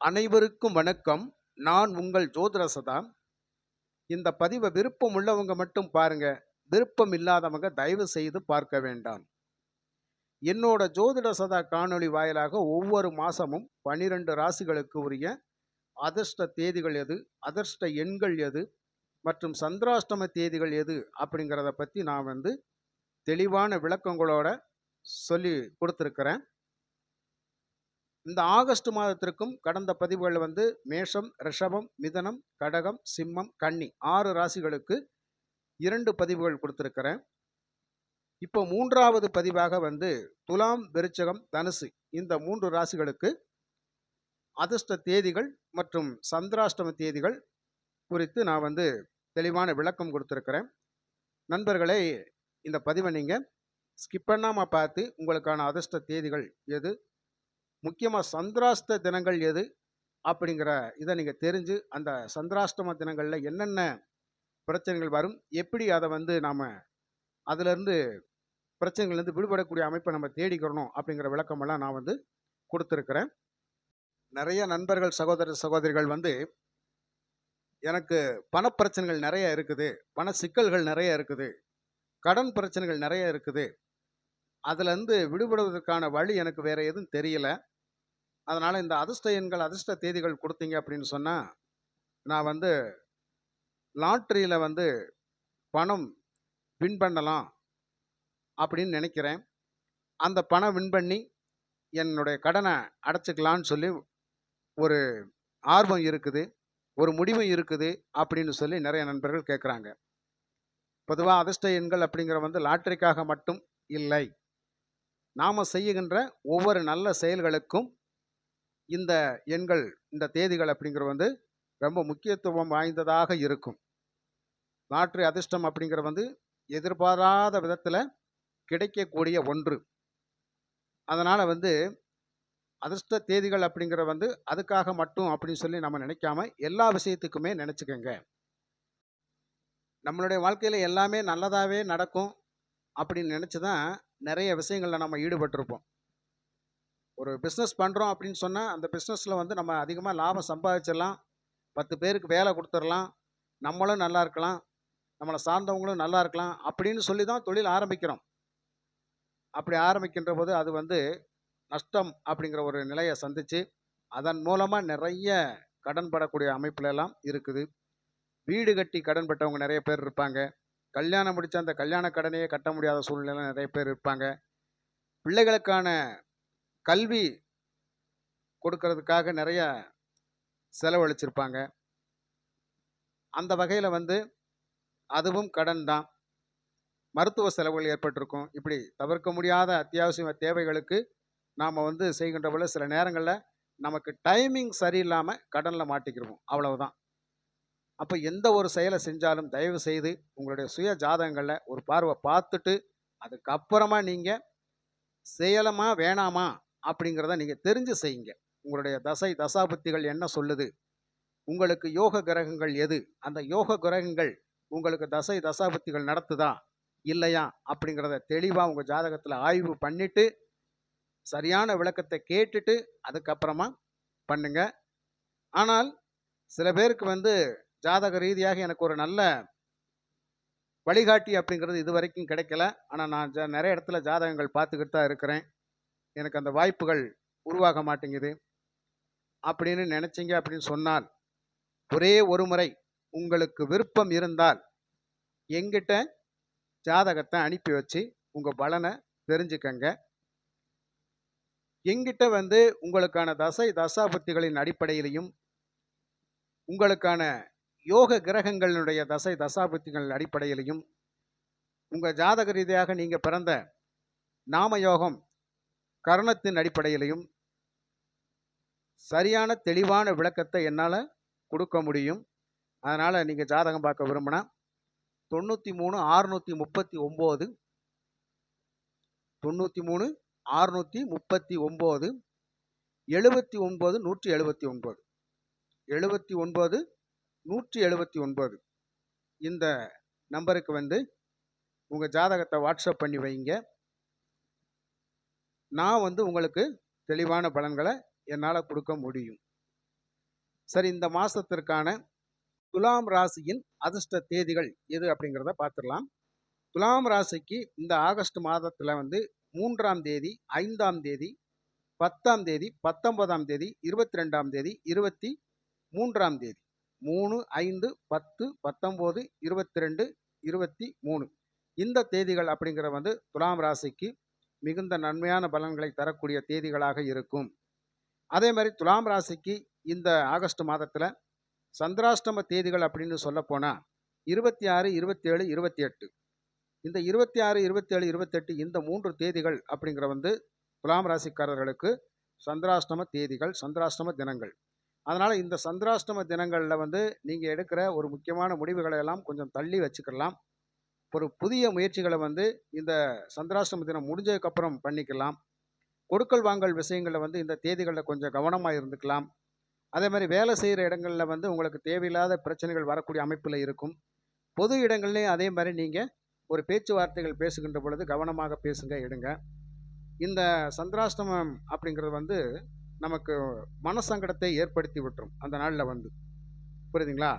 அனைவருக்கும் வணக்கம். நான் உங்கள் ஜோதிரசதா. இந்த பதிவை விருப்பம் உள்ளவங்க மட்டும் பாருங்க. விருப்பம் இல்லாதவங்க தயவு செய்து பார்க்க வேண்டாம். என்னோட ஜோதிட சதா காணொளி வாயிலாக ஒவ்வொரு மாதமும் பனிரெண்டு ராசிகளுக்கு உரிய அதிர்ஷ்ட தேதிகள் எது அதிர்ஷ்ட எண்கள் எது மற்றும் சந்திராஷ்டம தேதிகள் எது அப்படிங்கிறத பற்றி நான் வந்து தெளிவான விளக்கங்களோட சொல்லி கொடுத்துருக்கிறேன். இந்த ஆகஸ்ட் மாதத்திற்கும் கடந்த பதிவுகள் வந்து மேஷம் ரிஷபம் மிதனம் கடகம் சிம்மம் கன்னி ஆறு ராசிகளுக்கு இரண்டு பதிவுகள் கொடுத்துருக்கிறேன். இப்போ மூன்றாவது பதிவாக வந்து துலாம் விருச்சகம் தனுசு இந்த மூன்று ராசிகளுக்கு அதிர்ஷ்ட தேதிகள் மற்றும் சந்திராஷ்டம தேதிகள் குறித்து நான் வந்து தெளிவான விளக்கம் கொடுத்துருக்கிறேன். நண்பர்களே இந்த பதிவை நீங்கள் ஸ்கிப் பண்ணாமல் பார்த்து உங்களுக்கான அதிர்ஷ்ட தேதிகள் எது? முக்கியமாக சந்திராஸ்த தினங்கள் எது? அப்படிங்கிற இதை நீங்கள் தெரிஞ்சு அந்த சந்திராஷ்டம தினங்களில் என்னென்ன பிரச்சனைகள் வரும்? எப்படி அதை வந்து நாம் அதிலிருந்து பிரச்சனைகள்லேருந்து விடுபடக்கூடிய அமைப்பை நம்ம தேடிக்கிறணும் அப்படிங்கிற விளக்கமெல்லாம் நான் வந்து கொடுத்துருக்குறேன். நிறைய நண்பர்கள் சகோதர சகோதரிகள் வந்து எனக்கு பணப்பிரச்சனைகள் நிறைய இருக்குது பண சிக்கல்கள் நிறைய இருக்குது கடன் பிரச்சனைகள் நிறைய இருக்குது அதுலேருந்து விடுபடுவதற்கான வழி எனக்கு வேறு எதுவும் தெரியல. அதனால் இந்த அதிர்ஷ்ட எண்கள் அதிர்ஷ்ட தேதிகள் கொடுத்தீங்க அப்படின்னு சொன்னால் நான் வந்து லாட்ரியில் வந்து பணம் வின் பண்ணலாம் அப்படின்னு நினைக்கிறேன். அந்த பணம் வின் பண்ணி என்னுடைய கடனை அடைச்சிக்கலான்னு சொல்லி ஒரு ஆர்வம் இருக்குது ஒரு முடிவு இருக்குது அப்படின்னு சொல்லி நிறைய நண்பர்கள் கேட்குறாங்க பொதுவாக அதிர்ஷ்ட எண்கள் அப்படிங்கிற வந்து லாட்ரிக்காக மட்டும் இல்லை. நாம் செய்யுகின்ற ஒவ்வொரு நல்ல செயல்களுக்கும் இந்த எண்கள் இந்த தேதிகள் அப்படிங்கிற வந்து ரொம்ப முக்கியத்துவம் வாய்ந்ததாக இருக்கும். லாட்ரி அதிர்ஷ்டம் அப்படிங்கிற வந்து எதிர்பாராத விதத்தில் கிடைக்கக்கூடிய ஒன்று. அதனால் வந்து அதிர்ஷ்ட தேதிகள் அப்படிங்கிற வந்து அதுக்காக மட்டும் அப்படின்னு சொல்லி நம்ம நினைக்காம எல்லா விஷயத்துக்குமே நினச்சிக்கோங்க. நம்மளுடைய வாழ்க்கையில் எல்லாமே நல்லதாகவே நடக்கும் அப்படின்னு நினச்சி தான் நிறைய விஷயங்களில் நம்ம ஈடுபட்டிருப்போம். ஒரு பிஸ்னஸ் பண்ணுறோம் அப்படின்னு சொன்னால் அந்த பிஸ்னஸில் வந்து நம்ம அதிகமாக லாபம் சம்பாதிச்சிடலாம். பத்து பேருக்கு வேலை கொடுத்துடலாம். நம்மளும் நல்லா இருக்கலாம். நம்மளை சார்ந்தவங்களும் நல்லா இருக்கலாம் அப்படின்னு சொல்லி தான் தொழில் ஆரம்பிக்கிறோம். அப்படி ஆரம்பிக்கின்ற போது அது வந்து நஷ்டம் அப்படிங்கிற ஒரு நிலையை சந்தித்து அதன் மூலமாக நிறைய கடன் படக்கூடிய அமைப்புல எல்லாம் இருக்குது. வீடு கட்டி கடன் பட்டவங்க நிறைய பேர் இருப்பாங்க. கல்யாணம் முடித்த அந்த கல்யாண கடனையே கட்ட முடியாத சூழ்நிலை நிறைய பேர் இருப்பாங்க. பிள்ளைகளுக்கான கல்வி கொடுக்கறதுக்காக நிறைய செலவழிச்சிருப்பாங்க. அந்த வகையில் வந்து அதுவும் கடன் தான். மருத்துவ செலவுகள் ஏற்பட்டிருக்கும். இப்படி தவிர்க்க முடியாத அத்தியாவசிய தேவைகளுக்கு நாம் வந்து செய்கின்ற போல சில நேரங்களில் நமக்கு டைமிங் சரியில்லாமல் கடனில் மாட்டிக்கிறோம் அவ்வளவுதான். அப்போ எந்த ஒரு செயலை செஞ்சாலும் தயவு செய்து உங்களுடைய சுய ஜாதகங்களில் ஒரு பார்வை பார்த்துட்டு அதுக்கப்புறமா நீங்கள் செய்யலாமா வேணாமா? அப்படிங்கிறத நீங்கள் தெரிஞ்சு செய்யுங்க. உங்களுடைய தசை தசாபுத்திகள் என்ன சொல்லுது? உங்களுக்கு யோக கிரகங்கள் எது? அந்த யோக கிரகங்கள் உங்களுக்கு தசை தசாபுத்திகள் நடத்துதா? இல்லையா? அப்படிங்கிறத தெளிவாக உங்கள் ஜாதகத்தில் ஆய்வு பண்ணிட்டு சரியான விளக்கத்தை கேட்டுட்டு அதுக்கப்புறமா பண்ணுங்க. ஆனால் சில பேருக்கு வந்து ஜாதக ரீதியாக எனக்கு ஒரு நல்ல வழிகாட்டி அப்படிங்கிறது இது வரைக்கும் கிடைக்கல. ஆனால் நான் ஜா நிறைய இடத்துல ஜாதகங்கள் பார்த்துக்கிட்டு தான் இருக்கிறேன். எனக்கு அந்த வாய்ப்புகள் உருவாக மாட்டேங்குது. அப்படின்னு நினச்சிங்க அப்படின்னு சொன்னால் ஒரே ஒரு முறை உங்களுக்கு விருப்பம் இருந்தால் எங்கிட்ட ஜாதகத்தை அனுப்பி வச்சு உங்கள் பலனை தெரிஞ்சுக்கங்க. எங்கிட்ட வந்து உங்களுக்கான தசை தசாபக்திகளின் அடிப்படையிலையும் உங்களுக்கான யோக கிரகங்களுடைய தசை தசாபுத்திகள் அடிப்படையிலையும் உங்கள் ஜாதக ரீதியாக நீங்கள் பிறந்த நாம யோகம் கரணத்தின் அடிப்படையிலையும் சரியான தெளிவான விளக்கத்தை என்னால் கொடுக்க முடியும். அதனால் நீங்கள் ஜாதகம் பார்க்க விரும்பினா தொண்ணூற்றி மூணு ஆறுநூற்றி முப்பத்தி ஒம்பது தொண்ணூற்றி மூணு ஆறுநூற்றி முப்பத்தி ஒம்பது எழுபத்தி ஒம்பது நூற்றி எழுபத்தி ஒன்பது எழுபத்தி ஒன்பது நூற்றி எழுபத்தி ஒன்பது. இந்த நம்பருக்கு வந்து உங்கள் ஜாதகத்தை வாட்ஸ்அப் பண்ணி வைங்க. நான் வந்து உங்களுக்கு தெளிவான பலன்களை என்னால் கொடுக்க முடியும். சரி இந்த மாதத்திற்கான துலாம் ராசியின் அதிர்ஷ்ட தேதிகள் எது அப்படிங்கிறத பார்த்துடலாம். துலாம் ராசிக்கு இந்த ஆகஸ்ட் மாதத்தில் வந்து மூன்றாம் தேதி ஐந்தாம் தேதி பத்தாம் தேதி பத்தொன்பதாம் தேதி இருபத்தி ரெண்டாம் தேதி இருபத்தி மூன்றாம் தேதி. மூணு ஐந்து பத்து பத்தொம்போது இருபத்தி ரெண்டு இருபத்தி மூணு இந்த தேதிகள் அப்படிங்கிற வந்து துலாம் ராசிக்கு மிகுந்த நன்மையான பலன்களை தரக்கூடிய தேதிகளாக இருக்கும். அதே மாதிரி துலாம் ராசிக்கு இந்த ஆகஸ்ட் மாதத்தில் சந்திராஷ்டம தேதிகள் அப்படின்னு சொல்லப்போனால் இருபத்தி ஆறு இருபத்தேழு இருபத்தி எட்டு இந்த இருபத்தி ஆறு இருபத்தேழு இருபத்தெட்டு இந்த மூன்று தேதிகள் அப்படிங்கிற வந்து துலாம் ராசிக்காரர்களுக்கு சந்திராஷ்டம தேதிகள் சந்திராஷ்டம தினங்கள். அதனால் இந்த சந்திராஷ்டம தினங்களில் வந்து நீங்கள் எடுக்கிற ஒரு முக்கியமான முடிவுகளை எல்லாம் கொஞ்சம் தள்ளி வச்சுக்கலாம். ஒரு புதிய முயற்சிகளை வந்து இந்த சந்திராஷ்டம தினம் முடிஞ்சதுக்கப்புறம் பண்ணிக்கலாம். கொடுக்கல் வாங்கல் விஷயங்களில் வந்து இந்த தேதிகளில் கொஞ்சம் கவனமாக இருந்துக்கலாம். அதே மாதிரி வேலை செய்கிற இடங்களில் வந்து உங்களுக்கு தேவையில்லாத பிரச்சனைகள் வரக்கூடிய அமைப்பில் இருக்கும். பொது இடங்கள்லேயும் அதே மாதிரி நீங்கள் ஒரு பேச்சுவார்த்தைகள் பேசுகின்ற பொழுது கவனமாக பேசுங்க எடுங்க. இந்த சந்திராஷ்டமம் அப்படிங்கிறது வந்து நமக்கு மனசங்கடத்தை ஏற்படுத்தி விட்டுரும். அந்த நாளில் வந்து. புரியுதுங்களா?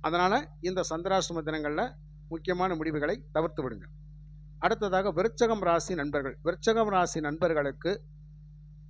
அதனால் இந்த சந்திராசிரம தினங்களில் முக்கியமான முடிவுகளை தவிர்த்து விடுங்க. அடுத்ததாக விருச்சகம் ராசி நண்பர்கள். விருச்சகம் ராசி நண்பர்களுக்கு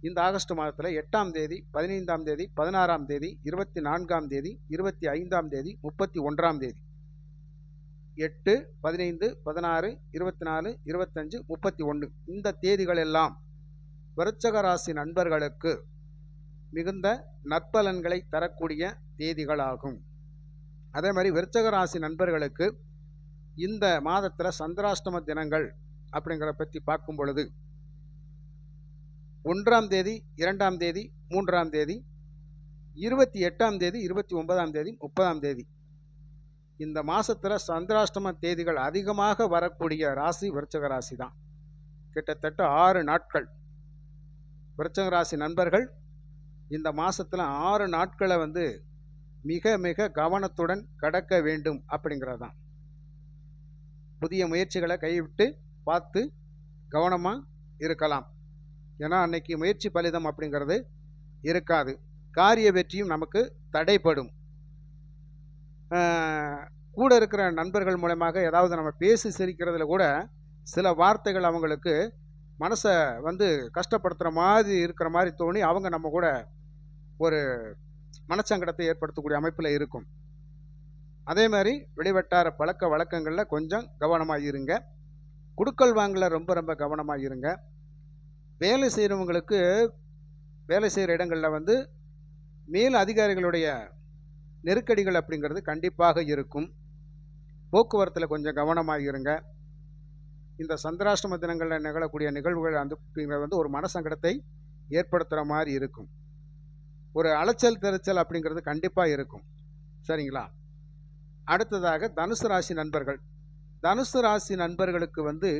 இந்த ஆகஸ்ட் மாதத்தில் எட்டாம் தேதி பதினைந்தாம் தேதி பதினாறாம் தேதி இருபத்தி நான்காம் தேதி இருபத்தி ஐந்தாம் தேதி முப்பத்தி ஒன்றாம் தேதி. எட்டு பதினைந்து பதினாறு இருபத்தி நாலு இருபத்தஞ்சு முப்பத்தி ஒன்று இந்த தேதிகள் எல்லாம் விருச்சக ராசி நண்பர்களுக்கு மிகுந்த நற்பலன்களை தரக்கூடிய தேதிகளாகும். அதே மாதிரி விருச்சக ராசி நண்பர்களுக்கு இந்த மாதத்தில் சந்திராஷ்டம தினங்கள் அப்படிங்கிற பற்றி பார்க்கும் பொழுது ஒன்றாம் தேதி இரண்டாம் தேதி மூன்றாம் தேதி இருபத்தி எட்டாம் தேதி இருபத்தி ஒன்பதாம் தேதி முப்பதாம் தேதி. இந்த மாதத்தில் சந்திராஷ்டம தேதிகள் அதிகமாக வரக்கூடிய ராசி விருச்சக ராசி தான் கிட்டத்தட்ட ஆறு நாட்கள். விருச்சக ராசி நண்பர்கள் இந்த மாதத்தில் ஆறு நாட்களை வந்து மிக மிக கவனத்துடன் கடக்க வேண்டும் அப்படிங்கிறது தான் புதிய முயற்சிகளை கைவிட்டு பார்த்து கவனமாக இருக்கலாம். ஏன்னா அன்னைக்கு முயற்சி பலிதம் அப்படிங்கிறது இருக்காது. காரிய வெற்றியும் நமக்கு தடைப்படும் கூட இருக்கிற நண்பர்கள் மூலமாக ஏதாவது நம்ம பேசி சிரிக்கிறதுல கூட சில வார்த்தைகள் அவங்களுக்கு மனசை வந்து கஷ்டப்படுத்துகிற மாதிரி இருக்கிற மாதிரி தோணி அவங்க நம்ம கூட ஒரு மனச்சங்கடத்தை ஏற்படுத்தக்கூடிய அமைப்பில் இருக்கும். அதே மாதிரி வெளிவட்டார பழக்க வழக்கங்களில் கொஞ்சம் கவனமாக இருங்க. குடுக்கல் வாங்கல ரொம்ப ரொம்ப கவனமாக இருங்க. வேலை செய்கிறவங்களுக்கு வேலை செய்கிற இடங்களில் வந்து மேல் அதிகாரிகளுடைய நெருக்கடிகள் அப்படிங்கிறது கண்டிப்பாக இருக்கும். போக்குவரத்தில் கொஞ்சம் கவனமாக இருங்க. இந்த சந்திராஷ்டம தினங்களில் நிகழக்கூடிய நிகழ்வுகள் அந்த வந்து ஒரு மனசங்கடத்தை ஏற்படுத்துகிற மாதிரி இருக்கும். ஒரு அலைச்சல் தெரிச்சல் அப்படிங்கிறது கண்டிப்பாக இருக்கும். சரிங்களா? அடுத்ததாக தனுசு ராசி நண்பர்கள். தனுசு ராசி நண்பர்களுக்கு வந்து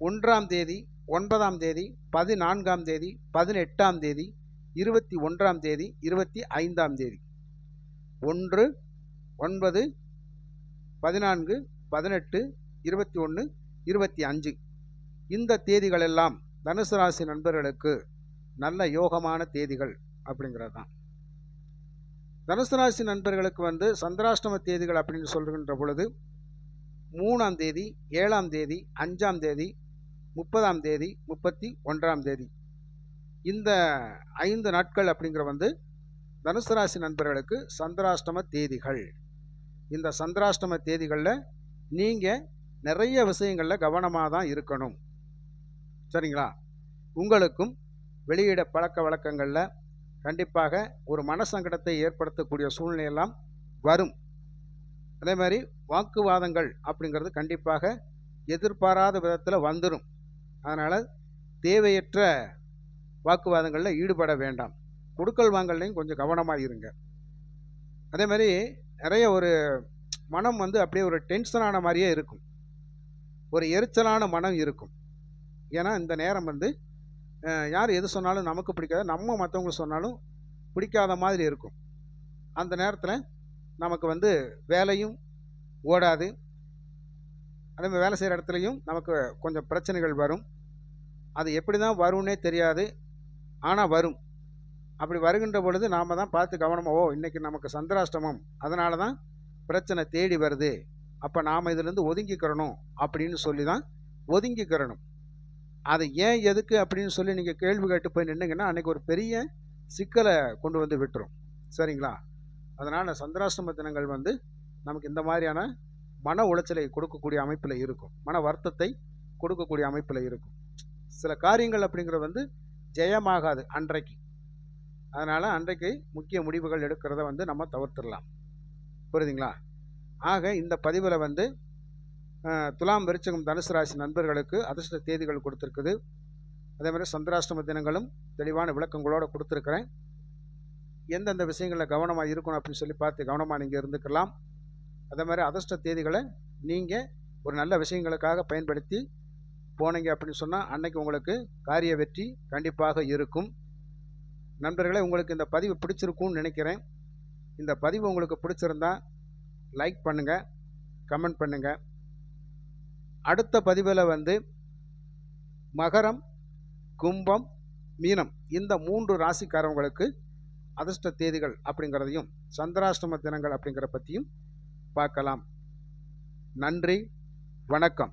ஒன்றாம் தேதி ஒன்பதாம் தேதி பதினான்காம் தேதி பதினெட்டாம் தேதி இருபத்தி ஒன்றாம் தேதி இருபத்தி ஐந்தாம் தேதி. ஒன்று ஒன்பது பதினான்கு பதினெட்டு இருபத்தி ஒன்று இருபத்தி அஞ்சு. இந்த தேதிகளெல்லாம் தனுசு ராசி நண்பர்களுக்கு நல்ல யோகமான தேதிகள் அப்படிங்கிறது தான் தனுசு ராசி நண்பர்களுக்கு வந்து சந்திராஷ்டம தேதிகள் அப்படின்னு சொல்கின்ற பொழுது மூணாம் தேதி ஏழாம் தேதி அஞ்சாம் தேதி முப்பதாம் தேதி முப்பத்தி ஒன்றாம் தேதி. இந்த ஐந்து நாட்கள் அப்படிங்கிற வந்து தனுசு ராசி நண்பர்களுக்கு சந்திராஷ்டம தேதிகள். இந்த சந்திராஷ்டம தேதிகளில் நீங்கள் நிறைய விஷயங்களில் கவனமாக தான் இருக்கணும். சரிங்களா? உங்களுக்கும் வெளியிட பழக்க வழக்கங்களில் கண்டிப்பாக ஒரு மனசங்கடத்தை ஏற்படுத்தக்கூடிய சூழ்நிலையெல்லாம் வரும். அதே மாதிரி வாக்குவாதங்கள் அப்படிங்கிறது கண்டிப்பாக எதிர்பாராத விதத்தில் வந்துடும் அதனால் தேவையற்ற வாக்குவாதங்களில் ஈடுபட வேண்டாம். கொடுக்கல் வாங்கல்லையும் கொஞ்சம் கவனமாக இருங்க. அதே மாதிரி நிறைய ஒரு மனம் வந்து அப்படியே ஒரு டென்ஷனான மாதிரியே இருக்கும். ஒரு எரிச்சலான மனம் இருக்கும். ஏன்னா இந்த நேரம் வந்து யார் எது சொன்னாலும் நமக்கு பிடிக்காது. நம்ம மற்றவங்களுக்கு சொன்னாலும் பிடிக்காத மாதிரி இருக்கும். அந்த நேரத்தில் நமக்கு வந்து வேலையும் ஓடாது. அதே மாதிரி வேலை செய்கிற இடத்துலையும் நமக்கு கொஞ்சம் பிரச்சனைகள் வரும். அது எப்படி தான் வரும்னே தெரியாது. ஆனால் வரும். அப்படி வருகின்ற பொழுது நாம் தான் பார்த்து கவனமாக ஓ இன்னைக்கு நமக்கு சந்திராஷ்டமம். அதனால தான் பிரச்சனை தேடி வருது. அப்போ நாம் இதிலேருந்து ஒதுங்கிக்கிறணும் அப்படின்னு சொல்லி தான் ஒதுங்கிக்கிறணும். அதை ஏன் எதுக்கு அப்படின்னு சொல்லி நீங்கள் கேள்வி கேட்டு போய் நின்றுங்கன்னா அன்றைக்கி ஒரு பெரிய சிக்கலை கொண்டு வந்து விட்டுரும். சரிங்களா? அதனால் சந்திராசிரம தினங்கள் வந்து நமக்கு இந்த மாதிரியான மன உளைச்சலை கொடுக்கக்கூடிய அமைப்பில் இருக்கும். மன வருத்தத்தை கொடுக்கக்கூடிய அமைப்பில் இருக்கும். சில காரியங்கள் அப்படிங்கிறது வந்து ஜெயமாகாது அன்றைக்கு. அதனால் அன்றைக்கு முக்கிய முடிவுகள் எடுக்கிறத வந்து நம்ம தவிர்த்துடலாம். புரியுதுங்களா? ஆக இந்த பதிவில் வந்து துலாம் விருச்சகம் தனுசு ராசி நண்பர்களுக்கு அதிர்ஷ்ட தேதிகள் கொடுத்துருக்குது. அதே மாதிரி சந்திராஷ்டம தினங்களும் தெளிவான விளக்கங்களோடு கொடுத்துருக்குறேன். எந்தெந்த விஷயங்களில் கவனமாக இருக்கணும் அப்படின்னு சொல்லி பார்த்து கவனமாக நீங்கள் இருந்துக்கலாம். அதே மாதிரி அதிர்ஷ்ட தேதிகளை நீங்கள் ஒரு நல்ல விஷயங்களுக்காக பயன்படுத்தி போனீங்க அப்படின்னு சொன்னால் அன்னைக்கு உங்களுக்கு காரிய வெற்றி கண்டிப்பாக இருக்கும். நண்பர்களே உங்களுக்கு இந்த பதிவு பிடிச்சிருக்கும்னு நினைக்கிறேன். இந்த பதிவு உங்களுக்கு பிடிச்சிருந்தா லைக் பண்ணுங்கள் கமெண்ட் பண்ணுங்கள் அடுத்த பதிவில் வந்து மகரம் கும்பம் மீனம் இந்த மூன்று ராசிக்காரவங்களுக்கு அதிர்ஷ்ட தேதிகள் அப்படிங்கிறதையும் சந்திராஷ்டம தினங்கள் அப்படிங்கிற பற்றியும் பார்க்கலாம். நன்றி வணக்கம்.